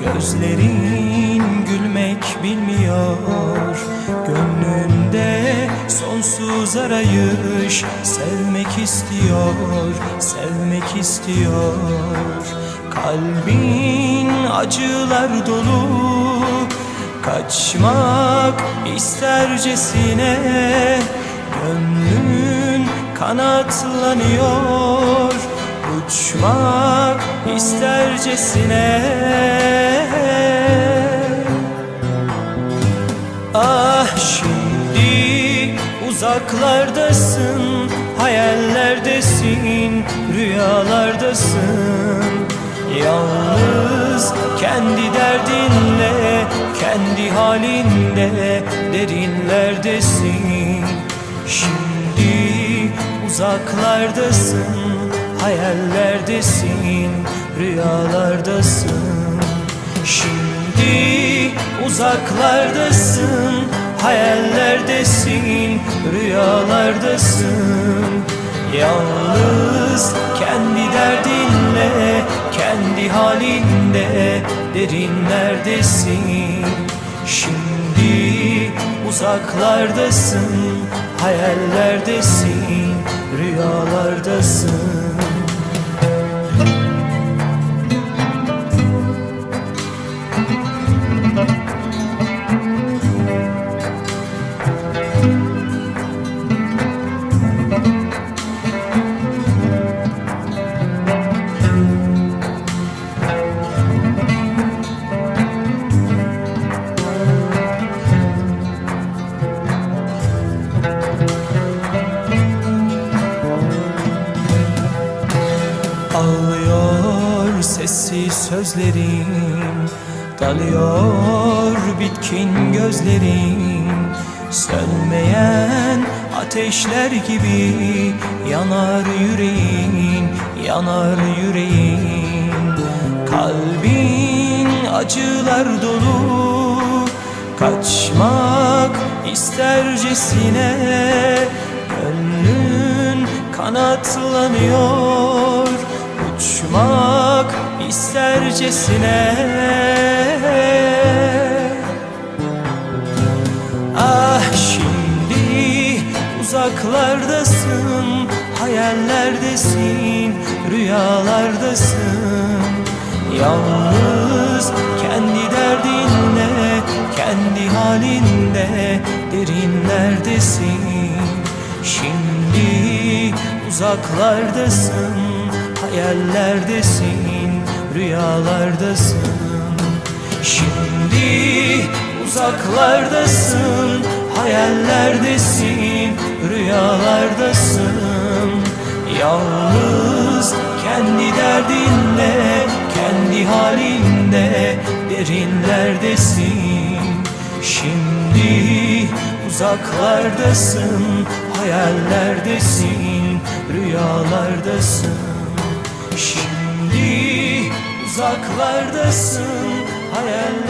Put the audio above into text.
Gözlerin gülmek bilmiyor. Gönlünde sonsuz arayış Sevmek istiyor, sevmek istiyor. Kalbin acılar dolu Kaçmak istercesine Gönlün kanatlanıyor. Uçmak istercesine. Ah şimdi uzaklardasın Hayallerdesin, rüyalardasın. Yalnız kendi derdinle, kendi halinde derinlerdesin. Şimdi uzaklardasın, hayallerdesin, rüyalardasın. Şimdi uzaklardasın, hayallerdesin, rüyalardasın. Yalnız kendi derdinle, kendi halinde derinlerdesin. Şimdi uzaklardasın, hayallerdesin, rüyalardasın sessiz sözlerim Dalıyor bitkin gözlerim. Sönmeyen ateşler gibi Yanar yüreğin, yanar yüreğin Kalbin acılar dolu Kaçmak istercesine Gönlün kanatlanıyor istercesine. Ah şimdi uzaklardasın Hayallerdesin, rüyalardasın. Yalnız kendi derdinle, kendi halinde derinlerdesin. Şimdi uzaklardasın, hayallerdesin, rüyalardasın. Şimdi uzaklardasın, hayallerdesin, rüyalardasın. Yalnız kendi derdinle, kendi halinde derinlerdesin. Şimdi uzaklardasın, hayallerdesin, rüyalardasın. Şimdi uzaklardasın, hayallerdesin